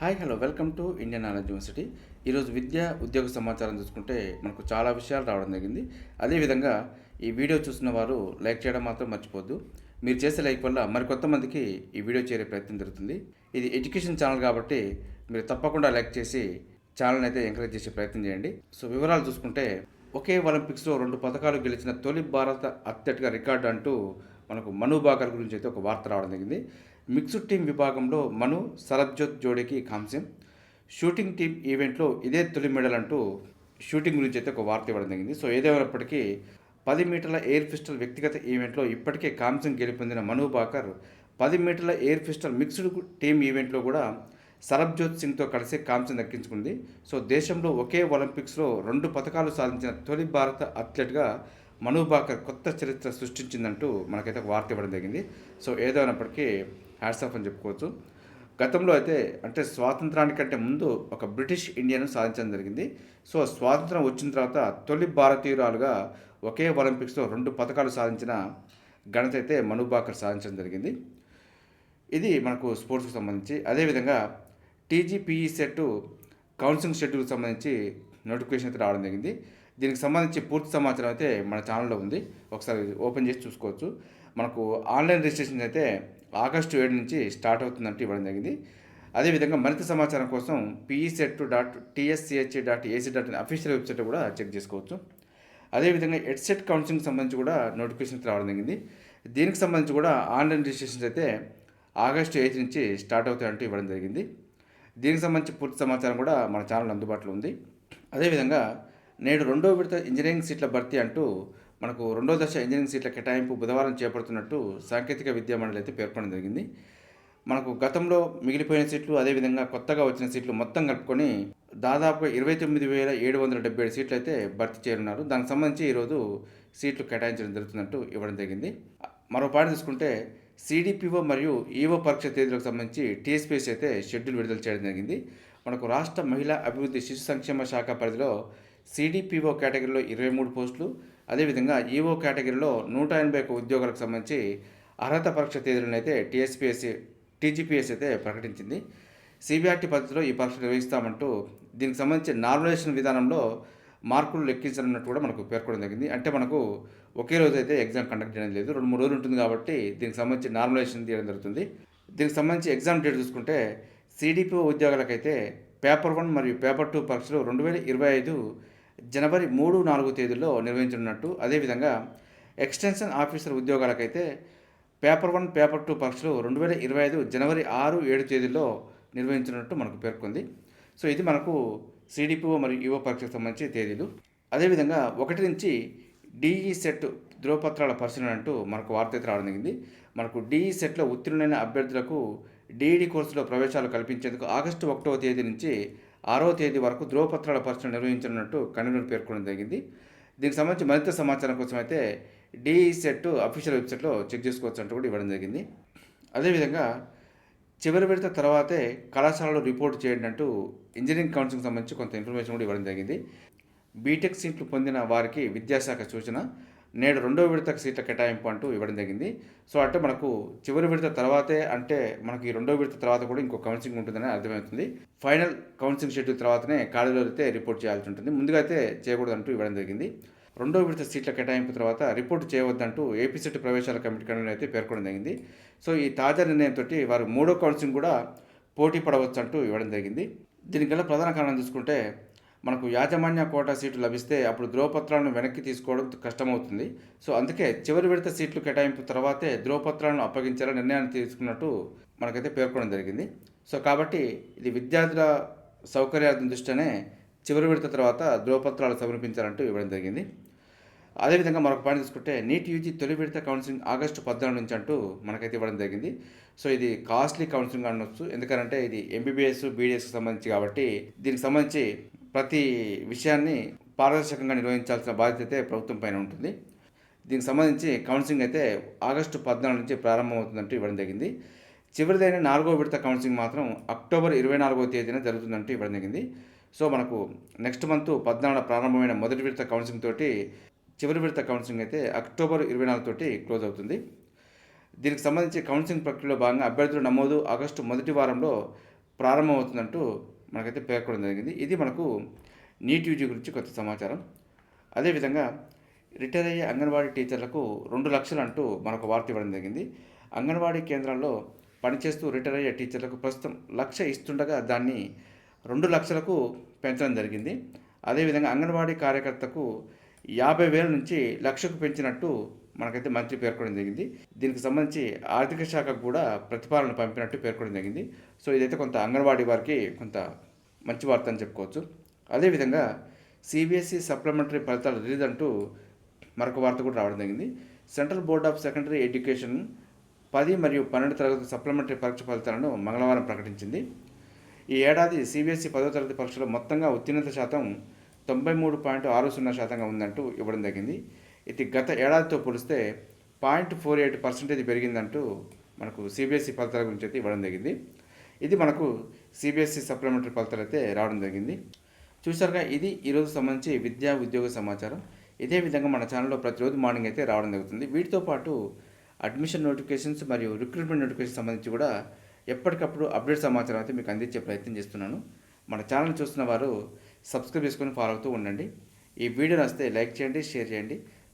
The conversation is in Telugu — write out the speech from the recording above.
Hi hello welcome to Indian knowledge university. ఈరోజు విద్య ఉద్యోగ సమాచారం చూసుకుంటే మనకు చాలా విషయాలు రావడం జరిగింది. అదేవిధంగా ఈ వీడియో చూసిన వారు లైక్ చేయడం మాత్రం మర్చిపోద్దు మీరు చేసే లైక్ వల్ల మరికొంతమందికి ఈ వీడియో చేరే ప్రయత్నం జరుగుతుంది. ఇది ఎడ్యుకేషన్ ఛానల్ కాబట్టి మీరు తప్పకుండా లైక్ చేసి ఛానల్ని అయితే ఎంకరేజ్ చేసే ప్రయత్నం చేయండి. సో వివరాలు చూసుకుంటే ఒకే ఒలింపిక్స్లో రెండు పథకాలు గెలిచిన తొలి భారత అథ్లెట్గా రికార్డు అంటూ మనకు మను బాకర్ గురించి అయితే ఒక వార్త రావడం జరిగింది. మిక్స్డ్ టీం విభాగంలో మను సరబ్జోత్ జోడీకి కాంస్యం. షూటింగ్ టీం ఈవెంట్లో ఇదే తొలి మెడల్ అంటూ షూటింగ్ గురించి అయితే ఒక వార్త ఇవ్వడం జరిగింది. సో ఏదేమైనప్పటికీ పది మీటర్ల ఎయిర్ పిస్టల్ వ్యక్తిగత ఈవెంట్లో ఇప్పటికే కాంస్యం గెలుపొందిన మను బాకర్ పది మీటర్ల ఎయిర్ పిస్టల్ మిక్స్డ్ టీం ఈవెంట్లో కూడా సరబ్జోత్ సింగ్తో కలిసి కాంస్యం దక్కించుకుంది. సో దేశంలో ఒకే ఒలింపిక్స్లో రెండు పథకాలు సాధించిన తొలి భారత అథ్లెట్గా మను బాకర్ కొత్త చరిత్ర సృష్టించిందంటూ మనకైతే ఒక వార్త ఇవ్వడం జరిగింది. సో ఏదైనప్పటికీ హ్యాట్స్ ఆఫ్ అని చెప్పుకోవచ్చు. గతంలో అయితే అంటే స్వాతంత్రానికంటే ముందు ఒక బ్రిటిష్ ఇండియాను సాధించడం జరిగింది. సో స్వాతంత్రం వచ్చిన తర్వాత తొలి భారతీయురాలుగా ఒకే ఒలింపిక్స్లో రెండు పథకాలు సాధించిన ఘనత అయితే మను బాకర్ సాధించడం జరిగింది. ఇది మనకు స్పోర్ట్స్కి సంబంధించి అదేవిధంగా టీజీపీఈ సెట్ కౌన్సిలింగ్ షెడ్యూల్కి సంబంధించి నోటిఫికేషన్ అయితే రావడం జరిగింది. దీనికి సంబంధించి పూర్తి సమాచారం అయితే మన ఛానల్లో ఉంది. ఒకసారి ఓపెన్ చేసి చూసుకోవచ్చు. మనకు ఆన్లైన్ రిజిస్ట్రేషన్ అయితే ఆగస్టు ఏడు నుంచి స్టార్ట్ అవుతుందంటే ఇవ్వడం జరిగింది. అదేవిధంగా మరింత సమాచారం కోసం PECET dot TSCHE dot AC dot official website కూడా చెక్ చేసుకోవచ్చు. అదేవిధంగా ఎడ్సెట్ కౌన్సిలింగ్ సంబంధించి కూడా నోటిఫికేషన్ రావడం జరిగింది. దీనికి సంబంధించి కూడా ఆన్లైన్ రిజిస్ట్రేషన్స్ అయితే ఆగస్టు ఎయిత్ నుంచి స్టార్ట్ అవుతాయంటూ ఇవ్వడం జరిగింది. దీనికి సంబంధించి పూర్తి సమాచారం కూడా మన ఛానల్ అందుబాటులో ఉంది. అదేవిధంగా నేడు రెండో విడత ఇంజనీరింగ్ సీట్ల భర్తీ అంటూ మనకు రెండో దశ ఇంజనీరింగ్ సీట్ల కేటాయింపు బుధవారం చేపడుతున్నట్టు సాంకేతిక విద్యా మండలి అయితే పేర్కొనడం జరిగింది. మనకు గతంలో మిగిలిపోయిన సీట్లు అదేవిధంగా కొత్తగా వచ్చిన సీట్లు మొత్తం కలుపుకొని దాదాపు ఇరవై తొమ్మిది వేల ఏడు వందల డెబ్బై ఏడు సీట్లు అయితే భర్తీ చేయనున్నారు. దానికి సంబంధించి ఈరోజు సీట్లు కేటాయించడం జరుగుతున్నట్టు ఇవ్వడం జరిగింది. మరో పాట తీసుకుంటే సిడిపిఓ మరియు ఈఓ పరీక్ష తేదీలకు సంబంధించి టీఎస్పీఎస్ అయితే షెడ్యూల్ విడుదల చేయడం జరిగింది. మనకు రాష్ట్ర మహిళా అభివృద్ధి శిశు సంక్షేమ శాఖ పరిధిలో సిడిపిఓ కేటగిరీలో ఇరవై మూడు పోస్టులు. అదేవిధంగా ఈఓ కేటగిరీలో నూట ఎనభై ఒక ఉద్యోగాలకు సంబంధించి అర్హత పరీక్ష తేదీలను అయితే టీఎస్పీఎస్సీ టీజీపీఎస్ అయితే ప్రకటించింది. సిబిఆర్టీ పద్ధతిలో ఈ పరీక్ష నిర్వహిస్తామంటూ దీనికి సంబంధించి నార్మలైజేషన్ విధానంలో మార్కులు లెక్కించాలన్నట్టు కూడా మనకు పేర్కొనడం జరిగింది. అంటే మనకు ఒకే రోజు అయితే ఎగ్జామ్ కండక్ట్ చేయడం లేదు. రెండు మూడు రోజులు ఉంటుంది కాబట్టి దీనికి సంబంధించి నార్మలైజేషన్ తీయడం జరుగుతుంది. దీనికి సంబంధించి ఎగ్జామ్ డేట్ చూసుకుంటే సిడిపిఓ ఉద్యోగాలకైతే పేపర్ వన్ మరియు పేపర్ టూ పరీక్షలు రెండు వేల ఇరవై ఐదు జనవరి మూడు నాలుగు తేదీల్లో నిర్వహించనున్నట్టు. అదేవిధంగా ఎక్స్టెన్షన్ ఆఫీసర్ ఉద్యోగాలకైతే పేపర్ వన్ పేపర్ టూ పరీక్షలు రెండు వేల ఇరవై ఐదు జనవరి ఆరు ఏడు తేదీల్లో నిర్వహించినట్టు మనకు పేర్కొంది. సో ఇది మనకు సిడిపిఓ మరియు ఈఓ పరీక్షకు సంబంధించి తేదీలు. అదేవిధంగా ఒకటి నుంచి డిఈ సెట్ ధ్రువపత్రాల పరిశీలన అంటూ మనకు వార్త అయితే రావడం జరిగింది. మనకు డిఈ సెట్లో ఉత్తీర్ణులైన అభ్యర్థులకు డిఈడి కోర్సులో ప్రవేశాలు కల్పించేందుకు ఆగస్టు ఒకటవ తేదీ నుంచి ఆరో తేదీ వరకు ధ్రువపత్రాల పరీక్షలు నిర్వహించనున్నట్టు కన్వీనర్ పేర్కొనడం జరిగింది. దీనికి సంబంధించి మరింత సమాచారం కోసం అయితే డిఈ అఫీషియల్ వెబ్సైట్లో చెక్ చేసుకోవచ్చు అంటూ కూడా ఇవ్వడం జరిగింది. అదేవిధంగా చివరి విడత తర్వాతే కళాశాలలో రిపోర్ట్ చేయండి అంటూ ఇంజనీరింగ్ కౌన్సిలింగ్ సంబంధించి కొంత ఇన్ఫర్మేషన్ కూడా ఇవ్వడం జరిగింది. బీటెక్ సీట్లు పొందిన వారికి విద్యాశాఖ సూచన నేడు రెండో విడత సీట్ల కేటాయింపు అంటూ ఇవ్వడం జరిగింది. సో అంటే మనకు చివరి విడత తర్వాతే అంటే మనకి రెండో విడత తర్వాత కూడా ఇంకో కౌన్సిలింగ్ ఉంటుందని అర్థమవుతుంది. ఫైనల్ కౌన్సిలింగ్ షెడ్యూల్ తర్వాతనే ఖాళీలో అయితే రిపోర్ట్ చేయాల్సి ఉంటుంది. ముందుగా అయితే చేయకూడదు అంటూ ఇవ్వడం జరిగింది. రెండో విడత సీట్ల కేటాయింపు తర్వాత రిపోర్ట్ చేయవద్దంటూ ఏపీ సెట్ ప్రవేశాల కమిటీ కన్వీనర్ అయితే పేర్కొనడం జరిగింది. సో ఈ తాజా నిర్ణయంతో వారు మూడో కౌన్సిలింగ్ కూడా పోటీ పడవచ్చు అంటూ ఇవ్వడం జరిగింది. దీనికి ప్రధాన కారణం చూసుకుంటే మనకు యాజమాన్య కోటా సీట్లు లభిస్తే అప్పుడు ధ్రువపత్రాలను వెనక్కి తీసుకోవడం కష్టమవుతుంది. సో అందుకే చివరి విడత సీట్లు కేటాయింపు తర్వాతే ధ్రువపత్రాలను అప్పగించాలని నిర్ణయాన్ని తీసుకున్నట్టు మనకైతే పేర్కొనడం జరిగింది. సో కాబట్టి ఇది విద్యార్థుల సౌకర్యార్థం దృష్ట్యానే చివరి విడత తర్వాత ధ్రువపత్రాలు సమర్పించాలంటూ ఇవ్వడం జరిగింది. అదేవిధంగా మరొక పాయింట్ తీసుకుంటే నీట్ యూజీ తొలి విడత కౌన్సిలింగ్ ఆగస్టు పద్నాలుగు నుంచి అంటూ మనకైతే ఇవ్వడం జరిగింది. సో ఇది కాస్ట్లీ కౌన్సిలింగ్ అనొచ్చు. ఎందుకంటే ఇది ఎంబీబీఎస్ బీడీఎస్కి సంబంధించి కాబట్టి దీనికి సంబంధించి ప్రతి విషయాన్ని పారదర్శకంగా నిర్వహించాల్సిన బాధ్యత అయితే ప్రభుత్వం పైన ఉంటుంది. దీనికి సంబంధించి కౌన్సిలింగ్ అయితే ఆగస్టు పద్నాలుగు నుంచి ప్రారంభమవుతుందంటూ ఇవ్వడం జరిగింది. చివరిదైన నాలుగో విడత కౌన్సిలింగ్ మాత్రం అక్టోబర్ ఇరవై నాలుగో తేదీన జరుగుతుందంటూ ఇవ్వడం జరిగింది. సో మనకు నెక్స్ట్ మంత్ పద్నాలుగు ప్రారంభమైన మొదటి విడత కౌన్సిలింగ్ తోటి చివరి విడత కౌన్సిలింగ్ అయితే అక్టోబర్ ఇరవై నాలుగు తోటి క్లోజ్ అవుతుంది. దీనికి సంబంధించి కౌన్సిలింగ్ ప్రక్రియలో భాగంగా అభ్యర్థుల నమోదు ఆగస్టు మొదటి వారంలో ప్రారంభమవుతుందంటూ మనకైతే పేర్కొనడం జరిగింది. ఇది మనకు నీట్ యూజీ గురించి కొత్త సమాచారం. అదేవిధంగా రిటైర్ అయ్యే అంగన్వాడీ టీచర్లకు రెండు లక్షలు అంటూ మనకు వార్త ఇవ్వడం జరిగింది. అంగన్వాడీ కేంద్రాల్లో పనిచేస్తూ రిటైర్ అయ్యే టీచర్లకు ప్రస్తుతం లక్ష ఇస్తుండగా దాన్ని రెండు లక్షలకు పెంచడం జరిగింది. అదేవిధంగా అంగన్వాడీ కార్యకర్తకు యాభై వేల నుంచి లక్షకు పెంచినట్టు మనకైతే మంత్రి పేర్కొనడం జరిగింది. దీనికి సంబంధించి ఆర్థిక శాఖకు కూడా ప్రతిపాదన పంపినట్టు పేర్కొనడం జరిగింది. సో ఇదైతే కొంత అంగన్వాడీ వారికి కొంత మంచి వార్త అని చెప్పుకోవచ్చు. అదేవిధంగా సిబిఎస్ఈ సప్లిమెంటరీ ఫలితాలు రిలీజ్ అంటూ మరొక వార్త కూడా రావడం జరిగింది. Central board of secondary education పది మరియు పన్నెండు తరగతి సప్లిమెంటరీ పరీక్ష ఫలితాలను మంగళవారం ప్రకటించింది. ఈ ఏడాది సిబిఎస్ఈ పదో తరగతి పరీక్షలో మొత్తంగా ఉత్తీర్ణత శాతం తొంభై మూడు పాయింట్ ఆరు సున్నా శాతంగా ఉందంటూ ఇవ్వడం జరిగింది. ఇది గత ఏడాదితో పోలిస్తే పాయింట్ ఫోర్ ఎయిట్ పర్సెంటేజ్ పెరిగిందంటూ మనకు సిబిఎస్ఈ ఫలితాల గురించి అయితే ఇవ్వడం జరిగింది. ఇది మనకు సిబిఎస్ఈ సప్లిమెంటరీ ఫలితాలు అయితే రావడం జరిగింది. చూసారుగా ఇది ఈరోజు సంబంధించి విద్యా ఉద్యోగ సమాచారం. ఇదే విధంగా మన ఛానల్లో ప్రతిరోజు మార్నింగ్ అయితే రావడం జరుగుతుంది. వీటితో పాటు అడ్మిషన్ నోటిఫికేషన్స్ మరియు రిక్రూట్మెంట్ నోటిఫికేషన్ సంబంధించి కూడా ఎప్పటికప్పుడు అప్డేట్ సమాచారం అయితే మీకు అందించే ప్రయత్నం చేస్తున్నాను. మన ఛానల్ చూస్తున్న వారు సబ్స్క్రైబ్ చేసుకొని ఫాలో అవుతూ ఉండండి. ఈ వీడియో నచ్చితే లైక్ చేయండి షేర్ చేయండి.